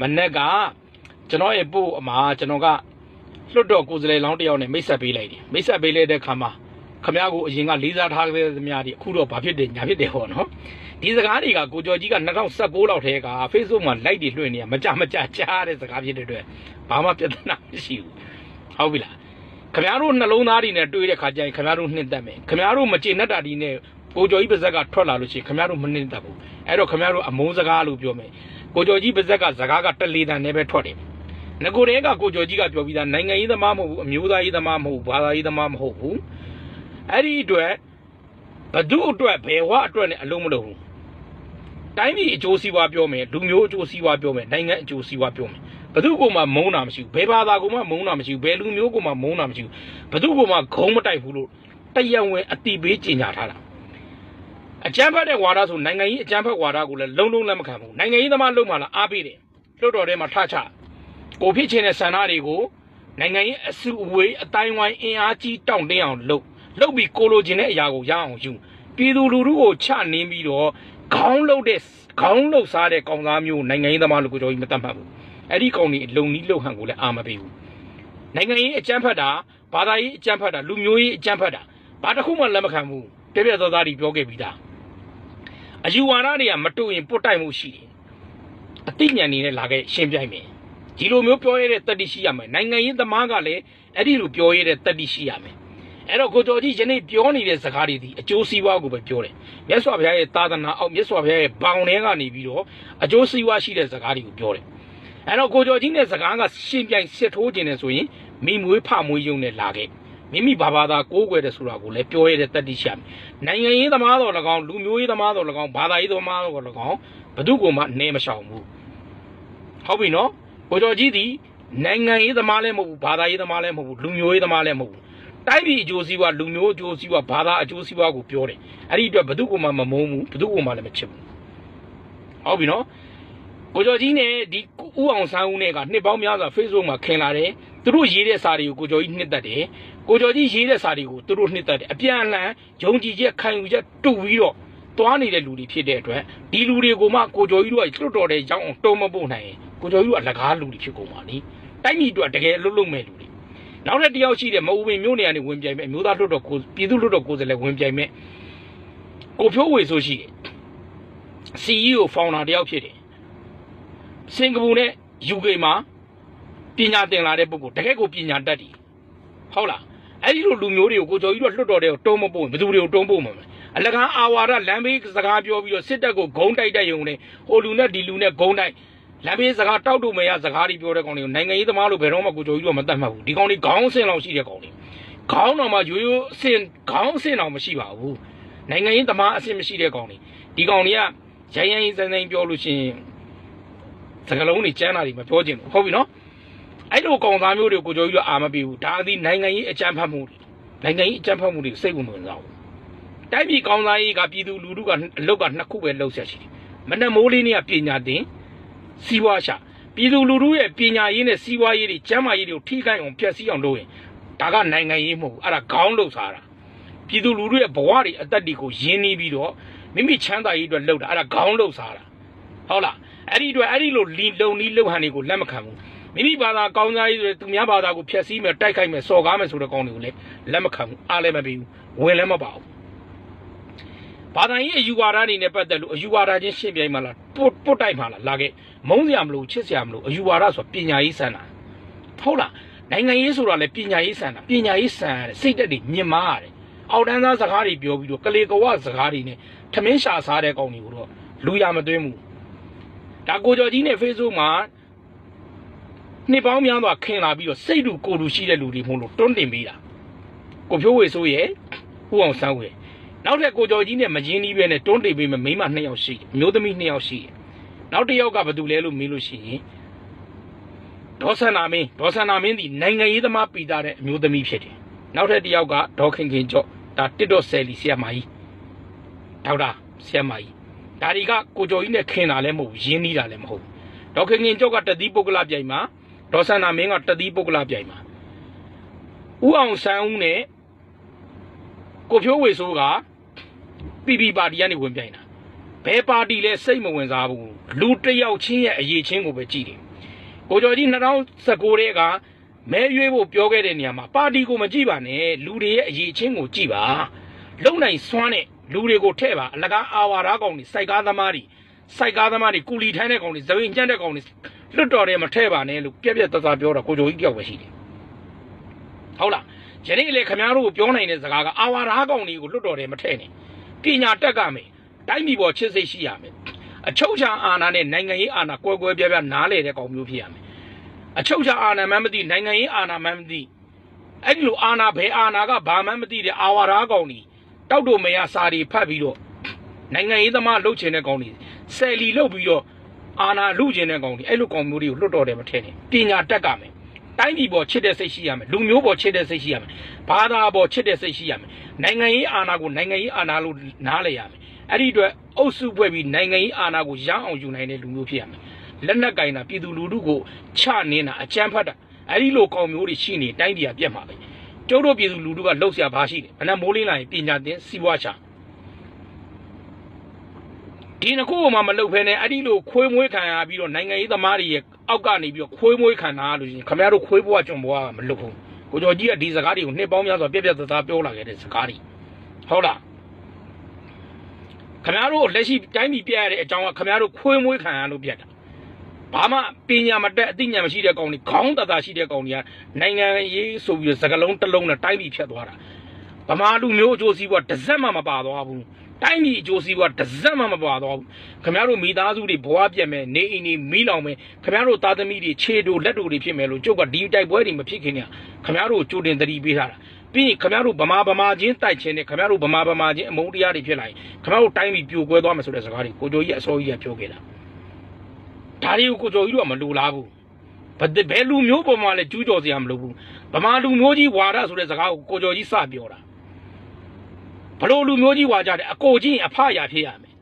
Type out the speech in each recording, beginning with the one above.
မနေ့ကကျွန်တော်ရဲ့ပို့အမှာကျွန်တော်ကလွတ်တော်ကိုယ်စားလှယ်လောင်းတစ်ယောက်နဲ့မိတ်ဆက်ပေးလိုက်တယ်မိတ်ဆက်ပေးလိုက်တဲ့ခါမှာခမရကိုအရင်ကလေးစားထားခဲ့တဲ့သမားတွေအခုတော့ဘာဖြစ်တယ်ညာဖြစ်တယ်ဟောနော်ဒီစကားတွေကကိုကျော်ကြီးက2016လောက်ထဲက Facebook မှာ like တွေလွှင့်နေရမကြမကြကြားတဲ့စကားဖြစ်တဲ့အတွက်ဘာမှပြဿနာမရှိဘူးဟုတ်ပြီလားခမရတို့နှလုံးသားတွေနဲ့တွေ့တဲ့ခါကျရင်ခမရတို့နှိမ့်သက်မယ်ခမရတို့မကျေနပ်တာဒီနဲ့ကိုကျော်ကြီးပါဇက်ကထွက်လာလို့ရှိရင်ခမရတို့မနှိမ့်သက်ဘူးအဲ့တော့ခမရတို့အမုန်းစကားလို့ပြောမယ် ကိုကျော်ကြီးပါဇက်ကစကားကတလေတန်နဲ့ပဲထွက်တယ်ငကိုတဲ့ကကိုကျော်ကြီးကပြောပြီးသားနိုင်ငံရေးသမားမဟုတ်ဘူးအမျိုးသားရေးသမားမဟုတ်ဘူးဘာသာရေးသမားမဟုတ်ဘူးအဲ့ဒီအတွက်ဘဒုအတွက်ဘယ်ဝအတွက်နဲ့အလုံးမလုံးဘူးတိုင်းပြည်အကျိုးစီးပွားပြောမယ်လူမျိုးအကျိုးစီးပွားပြောမယ်နိုင်ငံအကျိုးစီးပွားပြောမယ်ဘဒုကမှမုန်းတာမရှိဘူးဘယ်ဘာသာကမှမုန်းတာမရှိဘူးဘယ်လူမျိုးကမှမုန်းတာမရှိဘူးဘဒုကမှဂုံးမတိုက်ဘူးလို့တရားဝင်အတိပေးကြေညာထားတာ အကြမ်းဖက်တဲ့ဝါဒဆိုနိုင်ငံရေးအကြမ်းဖက်ဝါဒကိုလည်းလုံးလုံးလက်မခံဘူးနိုင်ငံရေးသမားလုံးမှလာအားပေးတယ်လွတ်တော်ထဲမှာထချကိုဖြစ်ချင်တဲ့ဆန္ဒတွေကိုနိုင်ငံရေးအစုအဝေးအတိုင်းဝိုင်းအင်အားကြီးတောင့်တင်းအောင်လုပ်လုပ်ပြီးကိုလိုချင်တဲ့အရာကိုရအောင်ယူပြည်သူလူထုကိုချနင်းပြီးတော့ခေါင်းလုတ်တဲ့ခေါင်းလုတ်စားတဲ့ကောင်သားမျိုးနိုင်ငံရေးသမားလူကိုကြောကြီးမတတ်မှတ်ဘူးအဲ့ဒီကောင်ကြီးလုံနီးလုံဟန်ကိုလည်းအာမပေးဘူးနိုင်ငံရေးအကြမ်းဖက်တာဘာသာရေးအကြမ်းဖက်တာလူမျိုးရေးအကြမ်းဖက်တာဘာတစ်ခုမှလက်မခံဘူးပြပြသောသားတွေပြောခဲ့ပြီးသား အယူဝါဒတွေကမတူရင်ပုတ်တိုက်မှုရှိတယ်အသိဉာဏ်နေနဲ့လာခဲ့ရှင်းပြိုင်မယ်ဒီလိုမျိုးပြောရတဲ့တတိရှိရမယ်နိုင်ငံရေးသမားကလည်းအဲ့ဒီလိုပြောရတဲ့တတိရှိရမယ်အဲ့တော့ကိုတော်ကြီးယနေ့ပြောနေတဲ့စကားတွေဒီအကျိုးစီးပွားကိုပဲပြောတယ်မြတ်စွာဘုရားရဲ့သာသနာအောက်မြတ်စွာဘုရားရဲ့ဘောင်ထဲကနေပြီးတော့အကျိုးစီးပွားရှိတဲ့စကားတွေကိုပြောတယ်အဲ့တော့ကိုတော်ကြီးနဲ့စကားကရှင်းပြိုင်စစ်ထိုးခြင်းနဲ့ဆိုရင်မိမွေးဖမွေးယုံနဲ့လာခဲ့ မိမိဘာဘာသာကိုးကွယ်တဲ့ဆိုတာကိုလည်းပြောရတဲ့တတိရှိရမယ်နိုင်ငံရေးသမားတော်၎င်းလူမျိုးရေးသမားတော်၎င်းဘာသာရေးသမားတော်၎င်းဘယ်သူကမှနေမရှောင်ဘူးဟုတ်ပြီနော်ကိုကျော်ကြီးဒီနိုင်ငံရေးသမားလည်းမဟုတ်ဘူးဘာသာရေးသမားလည်းမဟုတ်ဘူးလူမျိုးရေးသမားလည်းမဟုတ်ဘူးတိုက်ပြည်အကျိုးစီးပွားလူမျိုးအကျိုးစီးပွားဘာသာအကျိုးစီးပွားကိုပြောတယ်အဲ့ဒီအတွက်ဘယ်သူကမှမမုန်းဘူးဘယ်သူကမှလည်းမချစ်ဘူးဟုတ်ပြီနော်ကိုကျော်ကြီးနဲ့ဒီဥအောင်ဆန်းဦးနဲ့ကနှစ်ပေါင်းများစွာ Facebook မှာခင်လာတယ် သူတို့ရေးတဲ့စာတွေကိုကိုကျော်ကြီးနှစ်သက်တယ်ကိုကျော်ကြီးရေးတဲ့စာတွေကိုသူတို့နှစ်သက်တယ်အပြန်အလှန်ယုံကြည်ချက်ခံယူချက်တူပြီးတော့သွားနေတဲ့လူတွေဖြစ်တဲ့အတွက်ဒီလူတွေကိုမှကိုကျော်ကြီးတို့ကလွတ်တော်တဲ့ကြောင်းအောင်တုံးမပို့နိုင်ရင်ကိုကျော်ကြီးတို့ကလကားလူတွေဖြစ်ကုန်ပါလိတိုက်ကြီးတို့ကတကယ်အလုပ်လုပ်မဲ့လူတွေနောက်ထပ်တစ်ယောက်ရှိတယ်မအူပင်မျိုးနေရာနေဝင်ပြိုင်မဲ့အမျိုးသားလွတ်တော်ကိုပြည်သူလွတ်တော်ကိုယ်စားလှယ်ဝင်ပြိုင်မဲ့ကိုဖြိုးဝေဆိုရှိတယ် CEO founder တယောက်ဖြစ်တယ်စင်ကာပူနဲ့ UK မှာ ပညာသင်လာတဲ့ပုဂ္ဂိုလ်တကယ်ကိုပညာတတ်တယ်ဟုတ်လားအဲ့ဒီလိုလူမျိုးတွေကိုကိုကျော်ကြီးတို့လွတ်တော်တဲ့ကိုတုံးမပို့ဘယ်သူတွေကိုတုံးပို့မှာမလဲအလကားအာဝါဒလမ်းဘေးစကားပြောပြီးတော့စစ်တပ်ကိုဂုံတိုက်တိုက်ရုံနဲ့ဟိုလူနဲ့ဒီလူနဲ့ဂုံတိုက်လမ်းဘေးစကားတောက်တူမရစကားတွေပြောတဲ့ကောင်တွေကိုနိုင်ငံရေးသမားလို့ဘယ်တော့မှကိုကျော်ကြီးတို့မတတ်မှတ်ဘူးဒီကောင်တွေခေါင်းဆင်လောက်ရှိတဲ့ကောင်တွေခေါင်းတော်မှာရိုးရိုးအဆင်ခေါင်းဆင်တော်မရှိပါဘူးနိုင်ငံရေးသမားအဆင်မရှိတဲ့ကောင်တွေဒီကောင်တွေကရိုင်းရိုင်းစန်းစန်းပြောလို့ရှိရင်စကလုံးတွေကျမ်းတာတွေမပြောချင်ဘူးဟုတ်ပြီနော် အဲ့လိုကောင်သားမျိုးတွေကိုကိုကျော်ကြီးတို့အာမပေးဘူးဒါအသည်နိုင်ငံရေးအကြမ်းဖက်မှုတွေနိုင်ငံရေးအကြမ်းဖက်မှုတွေစိတ်ဝင်မဝင်စားဘူးတိုက်ပြည်ကောင်သားရေးကပြည်သူလူထုကအလုတ်ကနှစ်ခုပဲလှုပ်ဆက်ရှိတယ်မနဲ့မိုးလေးနေ့ကပညာသင်စီးပွားရှာပြည်သူလူထုရဲ့ပညာရေးနဲ့စီးပွားရေးတွေကျန်းမာရေးတွေကိုထိခိုက်အောင်ဖျက်ဆီးအောင်လုပ်ရင်ဒါကနိုင်ငံရေးမဟုတ်ဘူးအဲ့ဒါခေါင်းလှုပ်စားတာပြည်သူလူထုရဲ့ဘဝတွေအသက်တွေကိုယင်းနေပြီးတော့မိမိချမ်းသာရေးအတွက်လှုပ်တာအဲ့ဒါခေါင်းလှုပ်စားတာဟုတ်လားအဲ့ဒီအတွက်အဲ့ဒီလိုလီလုံနီးလှုပ်ဟန်တွေကိုလက်မခံဘူး မိမိဘာသာကောင်းစားရေးဆိုတဲ့သူများဘာသာကိုဖျက်ဆီးမယ်တိုက်ခိုက်မယ်စော်ကားမယ်ဆိုတဲ့ကောင်းတွေကိုလည်းလက်မခံဘူးအားလည်းမပေးဘူးဝင်လည်းမပါဘူးဘာသာရေးအယူဝါဒအနေနဲ့ပတ်သက်လို့အယူဝါဒချင်းရှင်းပြိုင်မှလားပုတ်ပုတ်တိုက်မှလားလာခဲ့မုန်းစရာမလိုချစ်စရာမလိုအယူဝါဒဆိုပညာရေးစံတာဟုတ်လားနိုင်ငံရေးဆိုတာလည်းပညာရေးစံတာပညာရေးစံရတယ်စိတ်တက်တွေမြင်မာရတယ်အောက်တန်းသားစကားတွေပြောပြီးတော့ကလေကဝစကားတွေနဲ့ထမင်းရှာစားတဲ့ကောင်းတွေကိုတော့လူရမသွင်းဘူးဒါကိုကျော်ကြီးနဲ့ Facebook မှာ နှစ်ပေါင်းများစွာခင်လာပြီးတော့စိတ်တူကိုယ်တူရှိတဲ့လူတွေမို့လို့တွန်းတင်ပေးတာကိုဖြိုးဝေဆိုးရဲ့ဥအောင်ဆန်းဝေနောက်ထပ်ကိုကျော်ကြီးနဲ့မရင်းနှီးပဲနဲ့တွန်းတင်ပေးမယ်မိန်းမနှစ်ယောက်ရှိတယ်မျိုးသမီးနှစ်ယောက်ရှိတယ်နောက်တစ်ယောက်ကဘာတူလဲလို့မေးလို့ရှိရင်ဒေါ်ဆန္နာမင်းဒေါ်ဆန္နာမင်းဒီနိုင်ငံရေးသမားပီတာတဲ့အမျိုးသမီးဖြစ်တယ်နောက်ထပ်တစ်ယောက်ကဒေါ်ခင်ခင်ကျော့ဒါတစ်တော့ဆယ်လီဆီယမကြီးဒေါက်တာဆီယမကြီးဒါတွေကကိုကျော်ကြီးနဲ့ခင်တာလည်းမဟုတ်ဘူးရင်းနှီးတာလည်းမဟုတ်ဘူးဒေါ်ခင်ခင်ကျော့ကတတိပုဂ္ဂလပြိုင်မှာ ဒေါ်ဆန္နာမင်းကတတိပုဂ္ဂလပြိုင်မှာဥအောင်ဆန်းဦးနဲ့ကိုဖြိုးဝေဆိုးကပီပီပါတီကနေဝင်ပြိုင်တာဘဘယ်ပါတီလဲစိတ်မဝင်စားဘူးလူတစ်ယောက်ချင်းရဲ့အရေးချင်းကိုပဲကြည့်တယ်ကိုကျော်ကြီး2019တဲ့ကမဲရွေးဖို့ပြောခဲ့တဲ့နေရာမှာပါတီကိုမကြည့်ပါနဲ့လူတွေရဲ့အရေးချင်းကိုကြည့်ပါလုံနိုင်စွမ်းတဲ့လူတွေကိုထဲ့ပါအလကားအာဝါဒကောင်တွေစိုက်ကားသမားတွေစိုက်ကားသမားတွေကူလီထိုင်းတဲ့ကောင်တွေဇဝင်ကျန်းတဲ့ကောင်တွေ လွတ်တော်တယ်မထဲ့ပါနဲ့လို့ပြက်ပြက်တသားပြောတာကိုကျော်ကြီးတယောက်ပဲရှိတယ်ဟုတ်လားယနေ့လေခင်ဗျားတို့ပြောနိုင်တဲ့စကားကအာဝါဒကောင်တွေကိုလွတ်တော်တယ်မထဲ့နဲ့ပညာတက်ကမယ်တိုင်းပြည်ပေါ်ချစ်စိတ်ရှိရမယ်အချုပ်ချာအာဏာနဲ့နိုင်ငံရေးအာဏာကွဲကွဲပြားပြားနားလေတဲ့ကောင်မျိုးဖြစ်ရမယ်အချုပ်ချာအာဏာမှန်းမသိနိုင်ငံရေးအာဏာမှန်းမသိအဲ့ဒီလိုအာဏာဘယ်အာဏာကဘာမှန်းမသိတဲ့အာဝါဒကောင်တွေတောက်တို့မရစာတွေဖတ်ပြီးတော့နိုင်ငံရေးသမားလှုပ်ချင်တဲ့ကောင်တွေဆယ်လီလှုပ်ပြီးတော့ အာဏာလူချင်တဲ့ကောင်တွေအဲ့လိုကောင်မျိုးတွေကိုလွတ်တော်တယ်မထင်နဲ့ပညာတက်ကမယ်တိုင်းပြည်ပေါ်ချစ်တဲ့စိတ်ရှိရမယ်လူမျိုးပေါ်ချစ်တဲ့စိတ်ရှိရမယ်ဘာသာပေါ်ချစ်တဲ့စိတ်ရှိရမယ်နိုင်ငံရေးအာဏာကိုနိုင်ငံရေးအာဏာလို့နားလည်ရမယ်အဲ့ဒီအတွက်အုပ်စုဖွဲ့ပြီးနိုင်ငံရေးအာဏာကိုရအောင်ယူနိုင်တဲ့လူမျိုးဖြစ်ရမယ်လက်နက်ကင်တာပြည်သူလူထုကိုချနင်းတာအကြမ်းဖက်တာအဲ့ဒီလိုကောင်မျိုးတွေရှိနေတိုင်းပြည်ကပြတ်မှာပဲကျုပ်တို့ပြည်သူလူထုကလှုပ်ရှားဘာရှိတယ်ဘယ်နဲ့မိုးလင်းလာရင်ပညာသင်စီးပွားချ ဒီနှစ်ခုမှမလုပ်ဖဲနဲ့အဲ့ဒီလိုခွေးမွေးခံရပြီးတော့နိုင်ငံရေးသမားတွေရဲ့အောက်ကနေပြီးတော့ခွေးမွေးခံတာလို့ရှိရင်ခင်ဗျားတို့ခွေးဘွားကျွန်ဘွားကမလုပ်ဘူးကိုကျော်ကြီးကဒီစကားတွေကိုနှစ်ပေါင်းများစွာပြက်ပြက်သားသားပြောလာခဲ့တဲ့စကားတွေဟုတ်လားခင်ဗျားတို့လက်ရှိတိုင်းပြည်ပြရတဲ့အကြောင်းကခင်ဗျားတို့ခွေးမွေးခံရလို့ပြက်တာဘာမှပညာမတက်အသိဉာဏ်မရှိတဲ့ကောင်တွေခေါင်းတသာရှိတဲ့ကောင်တွေကနိုင်ငံရေးဆိုပြီးစကလုံးတစ်လုံးနဲ့တိုင်းပြည်ဖြတ်သွားတာဗမာလူမျိုးအကျိုးစီးပွားတစ်စက်မှမပါသွားဘူး တိုင်းပြည်အကျိုးစီးပွားတစ်စက်မှမပါသွားဘူးခင်ဗျားတို့မိသားစုတွေဘဝပြတ်မယ်နေအိမ်တွေမီးလောင်မယ်ခင်ဗျားတို့သားသမီးတွေခြေတို့လက်တို့တွေဖြစ်မယ်လို့ကျုပ်ကဒီတိုက်ပွဲတွေမဖြစ်ခင်ကခင်ဗျားတို့ကြိုတင်သတိပေးထားတာပြီးရင်ခင်ဗျားတို့ဗမာဗမာချင်းတိုက်ချင်းနဲ့ခင်ဗျားတို့ဗမာဗမာချင်းအမုန်းတရားတွေဖြစ်လာရင်ခင်ဗျားတို့တိုင်းပြည်ပြိုကွဲသွားမယ်ဆိုတဲ့စကားတွေကိုကြိုကြီးအစိုးရကပြောခဲ့တာဒါတွေကိုကိုကြိုကြီးတို့ကမလိုလားဘူးဘယ်ဘယ်လူမျိုးပေါ်မှာလဲကျူးကျော်စရာမလိုဘူးဗမာလူမျိုးကြီးဝါဒဆိုတဲ့စကားကိုကိုကျော်ကြီးစပြောတာ ဘလို့လူမျိုးကြီးဝါကြတယ်အကိုချင်းအဖရဖြစ်ရမယ်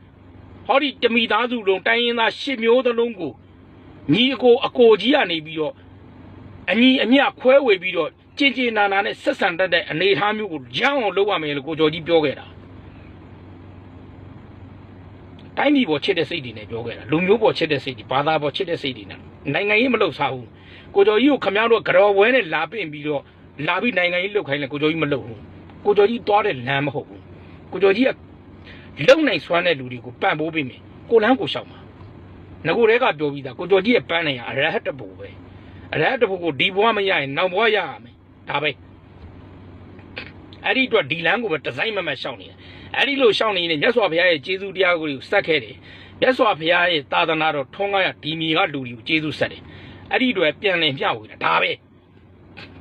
ဟောဒီတမိသားစုလုံးတိုင်းရင်းသားရှစ်မျိုးသလုံးကိုညီအကိုအကိုကြီးကနေပြီးတော့အညီအမျှခွဲဝေပြီးတော့ကျင်ကျင်နာနာနဲ့ဆက်ဆံတတ်တဲ့အနေအထားမျိုးကိုရမ်းအောင်လုပ်ရမယ်လို့ကိုကျော်ကြီးပြောခဲ့တာတိုင်းပြည်ပေါ်ချစ်တဲ့စိတ်တွေနဲ့ပြောခဲ့တာလူမျိုးပေါ်ချစ်တဲ့စိတ်တွေဘာသာပေါ်ချစ်တဲ့စိတ်တွေနဲ့နိုင်ငံရေးမလုပ်စားဘူးကိုကျော်ကြီးကိုခမည်းတော်ကြော်ဝဲနဲ့လာပင့်ပြီးတော့လာပြီးနိုင်ငံရေးလုပ်ခိုင်းလဲကိုကျော်ကြီးမလုပ်ဘူး ကိုကျော်ကြီးသွားတဲ့လမ်းမဟုတ်ဘူးကိုကျော်ကြီးကလုံနိုင်စွမ်းတဲ့လူတွေကိုပံ့ပိုးပေးမယ်ကိုလန်းကိုရှောက်မှာငကိုတဲကပြောပြီးသားကိုကျော်ကြီးရဲ့ပန်းနိုင်ရအရဟတ်တပူပဲအရဟတ်တပူကိုဒီဘဝမရရင်နောက်ဘဝရရမယ်ဒါပဲအဲ့ဒီအတွက်ဒီလမ်းကိုပဲဒီဇိုင်းမမတ်ရှောက်နေတယ်အဲ့ဒီလိုရှောက်နေနေမြတ်စွာဘုရားရဲ့ကျေးဇူးတရားကိုစက်ခဲ့တယ်မြတ်စွာဘုရားရဲ့သာသနာတော်ထုံးကားရဒီမြေကလူတွေကိုကျေးဇူးဆက်တယ်အဲ့ဒီအတွက်ပြန်လည်မျှဝေတာဒါပဲ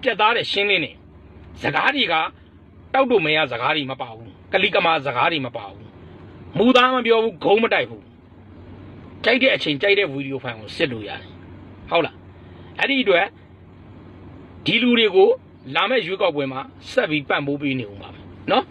ပြတ်သားတဲ့ရှင်းလင်းနေစကားတွေက တောက်တို့မရစကားတွေမပါဘူးကလိကမာစကားတွေမပါဘူးမူသားမပြောဘူးဂုံးမတိုက်ဘူးကြိုက်တဲ့အချိန်ကြိုက်တဲ့ဗီဒီယိုဖိုင်ကိုစစ်လို့ရတယ်ဟုတ်လားအဲ့ဒီအတွက်ဒီလူတွေကိုလာမဲ့ရွေးကောက်ပွဲမှာဆက်ပြီးပံ့ပိုးပေးနေဦးပါမယ်နော်